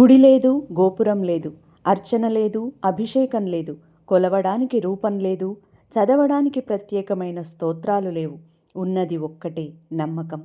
గుడి లేదు గోపురం లేదు అర్చన లేదు అభిషేకం లేదు కొలవడానికి రూపం లేదు చదవడానికి ప్రత్యేకమైన స్తోత్రాలు లేవు. ఉన్నది ఒక్కటే నమ్మకం.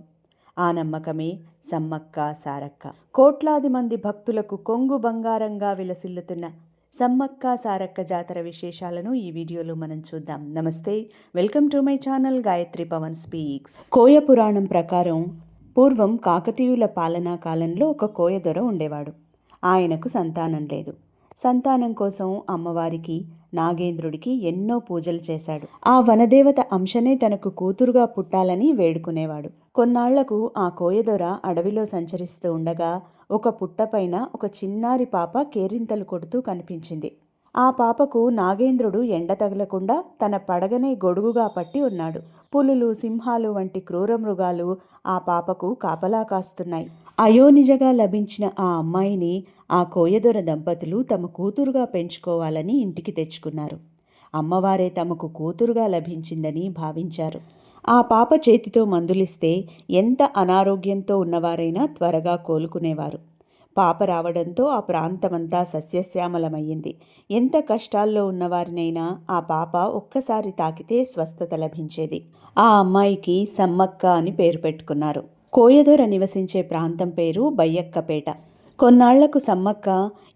ఆ నమ్మకమే సమ్మక్క సారక్క. కోట్లాది మంది భక్తులకు కొంగు బంగారంగా విలసిల్లుతున్న సమ్మక్క సారక్క జాతర విశేషాలను ఈ వీడియోలో మనం చూద్దాం. నమస్తే welcome to my channel Gayatri Pawan speaks. కోయ పురాణం ప్రకారం పూర్వం కాకతీయుల పాలనా కాలంలో ఒక కోయదొర ఉండేవాడు. ఆయనకు సంతానం లేదు. సంతానం కోసం అమ్మవారికి నాగేంద్రుడికి ఎన్నో పూజలు చేశాడు. ఆ వనదేవత అంశనే తనకు కూతురుగా పుట్టాలని వేడుకునేవాడు. కొన్నాళ్ళకు ఆ కోయదొర అడవిలో సంచరిస్తూ ఉండగా ఒక పుట్టపైన ఒక చిన్నారి పాప కేరింతలు కొడుతూ కనిపించింది. ఆ పాపకు నాగేంద్రుడు ఎండ తగలకుండా తన పడగనే గొడుగుగా పట్టి ఉన్నాడు. పులులు సింహాలు వంటి క్రూర మృగాలు ఆ పాపకు కాపలా కాస్తున్నాయి. అయోనిజగా లభించిన ఆ అమ్మాయిని ఆ కోయదొర దంపతులు తమ కూతురుగా పెంచుకోవాలని ఇంటికి తెచ్చుకున్నారు. అమ్మవారే తమకు కూతురుగా లభించిందని భావించారు. ఆ పాప చేతితో మందులిస్తే ఎంత అనారోగ్యంతో ఉన్నవారైనా త్వరగా కోలుకునేవారు. పాప రావడంతో ఆ ప్రాంతమంతా సస్యశ్యామలమయ్యింది. ఎంత కష్టాల్లో ఉన్నవారినైనా ఆ పాప ఒక్కసారి తాకితే స్వస్థత లభించేది. ఆ అమ్మాయికి సమ్మక్క అని పేరు పెట్టుకున్నారు. కోయదొర నివసించే ప్రాంతం పేరు బయ్యక్కపేట. కొన్నాళ్ళకు సమ్మక్క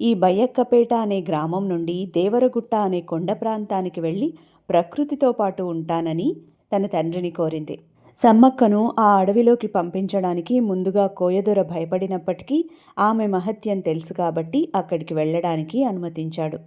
ఈ బయ్యక్కపేట అనే గ్రామం నుండి దేవరగుట్ట అనే కొండ ప్రాంతానికి వెళ్ళి ప్రకృతితో పాటు ఉంటానని తన తండ్రిని కోరింది. సమ్మక్కను ఆ అడవిలోకి పంపించడానికి ముందుగా కోయదొర భయపడినప్పటికీ ఆమె మహత్యం తెలుసు కాబట్టి అక్కడికి వెళ్ళడానికి అనుమతించాడు.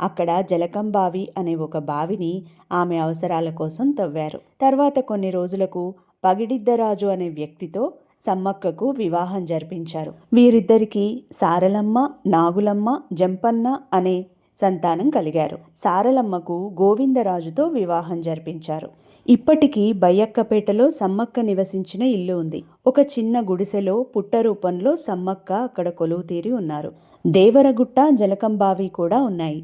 అక్కడ జలకం బావి అనే ఒక బావిని ఆమె అవసరాల కోసం తవ్వారు. తర్వాత కొన్ని రోజులకు పగిడిద్దరాజు అనే వ్యక్తితో సమ్మక్కకు వివాహం జరిపించారు. వీరిద్దరికీ సారలమ్మ నాగులమ్మ జంపన్న అనే సంతానం కలిగారు. సారలమ్మకు గోవిందరాజుతో వివాహం జరిపించారు. ఇప్పటికీ బయ్యక్కపేటలో సమ్మక్క నివసించిన ఇల్లు ఉంది. ఒక చిన్న గుడిసెలో పుట్ట రూపంలో సమ్మక్క అక్కడ కొలువు తీరి ఉన్నారు. దేవరగుట్ట జలకంబావి కూడా ఉన్నాయి.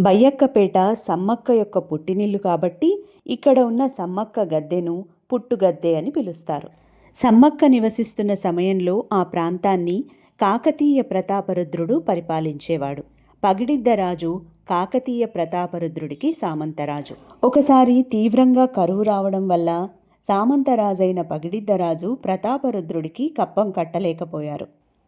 బయ్యక్కపేట సమ్మక్క యొక్క పుట్టినిల్లు కాబట్టి ఇక్కడ ఉన్న సమ్మక్క గద్దెను పుట్టుగద్దె అని పిలుస్తారు. సమ్మక్క నివసిస్తున్న సమయంలో ఆ ప్రాంతాన్ని కాకతీయ ప్రతాపరుద్రుడు పరిపాలించేవాడు. పగిడిద్దరాజు కాకతీయ ప్రతాపరుద్రుడికి సామంతరాజు. ఒకసారి తీవ్రంగా కరువు రావడం వల్ల సామంతరాజైన పగిడిద్దరాజు ప్రతాపరుద్రుడికి కప్పం కట్టలేకపోయారు.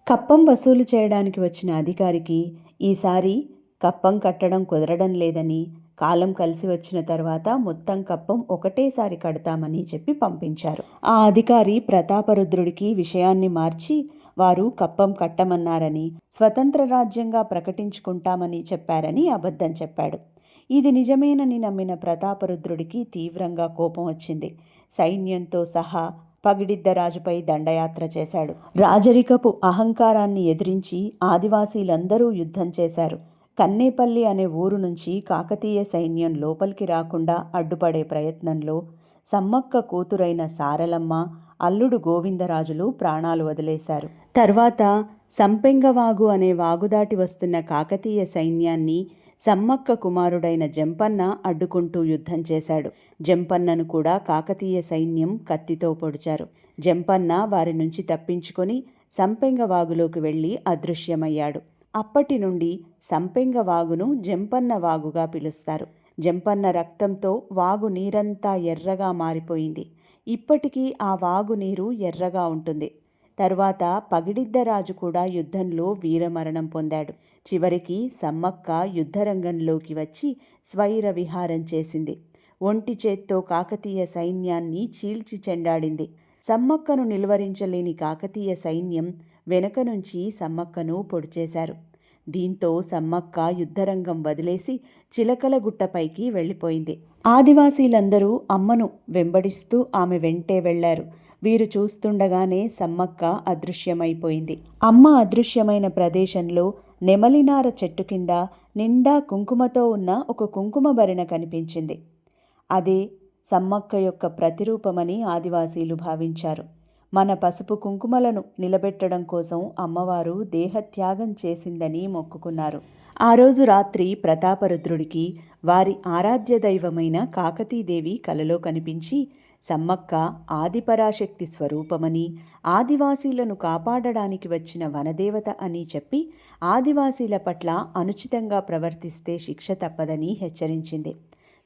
కప్పం వసూలు చేయడానికి వచ్చిన అధికారికి ఈసారి కప్పం కట్టడం కుదరడం లేదని కాలం కలిసి వచ్చిన తర్వాత మొత్తం కప్పం ఒకటేసారి కడతామని చెప్పి పంపించారు. ఆ అధికారి ప్రతాపరుద్రుడికి విషయాన్ని మార్చి వారు కప్పం కట్టమన్నారని స్వతంత్ర రాజ్యంగా ప్రకటించుకుంటామని చెప్పారని అబద్ధం చెప్పాడు. ఇది నిజమేనని నమ్మిన ప్రతాపరుద్రుడికి తీవ్రంగా కోపం వచ్చింది. సైన్యంతో సహా పగిడిద్దరాజుపై దండయాత్ర చేశాడు. రాజరికపు అహంకారాన్ని ఎదిరించి ఆదివాసీలందరూ యుద్ధం చేశారు. కన్నేపల్లి అనే ఊరు నుంచి కాకతీయ సైన్యం లోపలికి రాకుండా అడ్డుపడే ప్రయత్నంలో సమ్మక్క కూతురైన సారలమ్మ అల్లుడు గోవిందరాజులు ప్రాణాలు వదిలేశారు. తర్వాత సంపెంగవాగు అనే వాగుదాటి వస్తున్న కాకతీయ సైన్యాన్ని సమ్మక్క కుమారుడైన జంపన్న అడ్డుకుంటూ యుద్ధం చేశాడు. జంపన్నను కూడా కాకతీయ సైన్యం కత్తితో పొడిచారు. జంపన్న వారి నుంచి తప్పించుకొని సంపెంగవాగులోకి వెళ్ళి అదృశ్యమయ్యాడు. అప్పటి నుండి సంపెంగ వాగును జంపన్న వాగుగా పిలుస్తారు. జంపన్న రక్తంతో వాగు నీరంతా ఎర్రగా మారిపోయింది. ఇప్పటికీ ఆ వాగు నీరు ఎర్రగా ఉంటుంది. తరువాత పగిడిద్దరాజు కూడా యుద్ధంలో వీరమరణం పొందాడు. చివరికి సమ్మక్క యుద్ధరంగంలోకి వచ్చి స్వైర విహారం చేసింది. ఒంటి చేత్తో కాకతీయ సైన్యాన్ని చీల్చి చెండాడింది. సమ్మక్కను నిలువరించలేని కాకతీయ సైన్యం వెనక నుంచి సమ్మక్కను పొడిచేశారు దీంతో సమ్మక్క యుద్ధరంగం వదిలేసి చిలకల గుట్టపైకి వెళ్ళిపోయింది. ఆదివాసీలందరూ అమ్మను వెంబడిస్తూ ఆమె వెంటే వెళ్ళారు. వీరు చూస్తుండగానే సమ్మక్క అదృశ్యమైపోయింది. అమ్మ అదృశ్యమైన ప్రదేశంలో నెమలినార చెట్టు కింద నిండా కుంకుమతో ఉన్న ఒక కుంకుమ భరిణ కనిపించింది. అదే సమ్మక్క యొక్క ప్రతిరూపమని ఆదివాసీలు భావించారు. మన పసుపు కుంకుమలను నిలబెట్టడం కోసం అమ్మవారు దేహత్యాగం చేసిందని మొక్కుకున్నారు. ఆ రోజు రాత్రి ప్రతాపరుద్రుడికి వారి ఆరాధ్య దైవమైన కాకతీదేవి కలలో కనిపించి సమ్మక్క ఆదిపరాశక్తి స్వరూపమని ఆదివాసీలను కాపాడడానికి వచ్చిన వనదేవత అని చెప్పి ఆదివాసీల పట్ల అనుచితంగా ప్రవర్తిస్తే శిక్ష తప్పదని హెచ్చరించింది.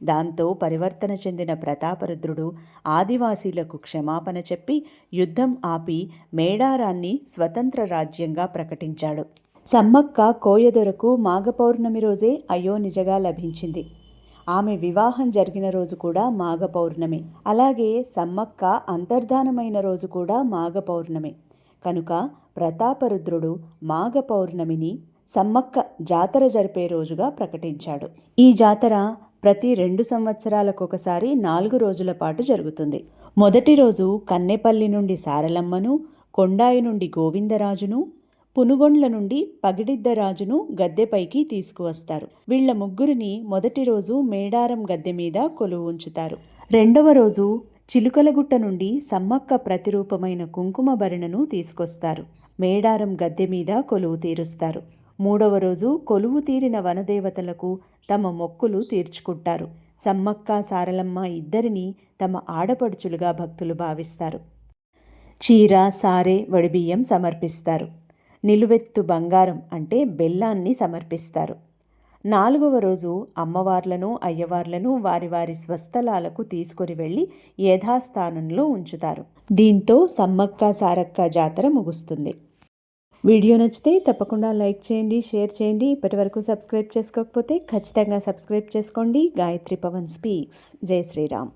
దాంతో పరివర్తన చెందిన ప్రతాపరుద్రుడు ఆదివాసీలకు క్షమాపణ చెప్పి యుద్ధం ఆపి మేడారాన్ని స్వతంత్ర రాజ్యంగా ప్రకటించాడు. సమ్మక్క కోయదొరకు మాఘపౌర్ణమి రోజే రోజే అయోనిజగా లభించింది. ఆమె వివాహం జరిగిన రోజు కూడా మాఘ పౌర్ణమి అలాగే సమ్మక్క అంతర్ధానమైన రోజు కూడా మాఘ పౌర్ణమి కనుక ప్రతాపరుద్రుడు మాఘ పౌర్ణమిని సమ్మక్క జాతర జరిపే రోజుగా ప్రకటించాడు. ఈ జాతర ప్రతి రెండు సంవత్సరాలకొకసారి నాలుగు రోజుల పాటు జరుగుతుంది. మొదటి రోజు కన్నెపల్లి నుండి సారలమ్మను కొండాయి నుండి గోవిందరాజును పునుగొండ్ల నుండి పగిడిద్దరాజును గద్దెపైకి తీసుకువస్తారు. వీళ్ళ ముగ్గురిని మొదటి రోజు మేడారం గద్దె మీద కొలువు ఉంచుతారు. రెండవ రోజు చిలుకలగుట్ట నుండి సమ్మక్క ప్రతిరూపమైన కుంకుమ భరణను తీసుకొస్తారు. మేడారం గద్దె మీద కొలువు తీరుస్తారు. మూడవ రోజు కొలువు తీరిన వనదేవతలకు తమ మొక్కులు తీర్చుకుంటారు. సమ్మక్క సారలమ్మ ఇద్దరిని తమ ఆడపడుచులుగా భక్తులు భావిస్తారు. చీర సారె వడిబియ్యం సమర్పిస్తారు. నిలువెత్తు బంగారం అంటే బెల్లాన్ని సమర్పిస్తారు. నాలుగవ రోజు అమ్మవార్లను అయ్యవార్లను వారి వారి స్వస్థలాలకు తీసుకొని వెళ్ళి యథాస్థానంలో ఉంచుతారు. దీంతో సమ్మక్క సారక్క జాతర ముగుస్తుంది. వీడియో నచ్చితే తప్పకుండా లైక్ చేయండి షేర్ చేయండి. ఇప్పటివరకు సబ్స్క్రైబ్ చేసుకోకపోతే ఖచ్చితంగా సబ్స్క్రైబ్ చేసుకోండి. గాయత్రి పవన్ స్పీక్స్. జై శ్రీరామ్.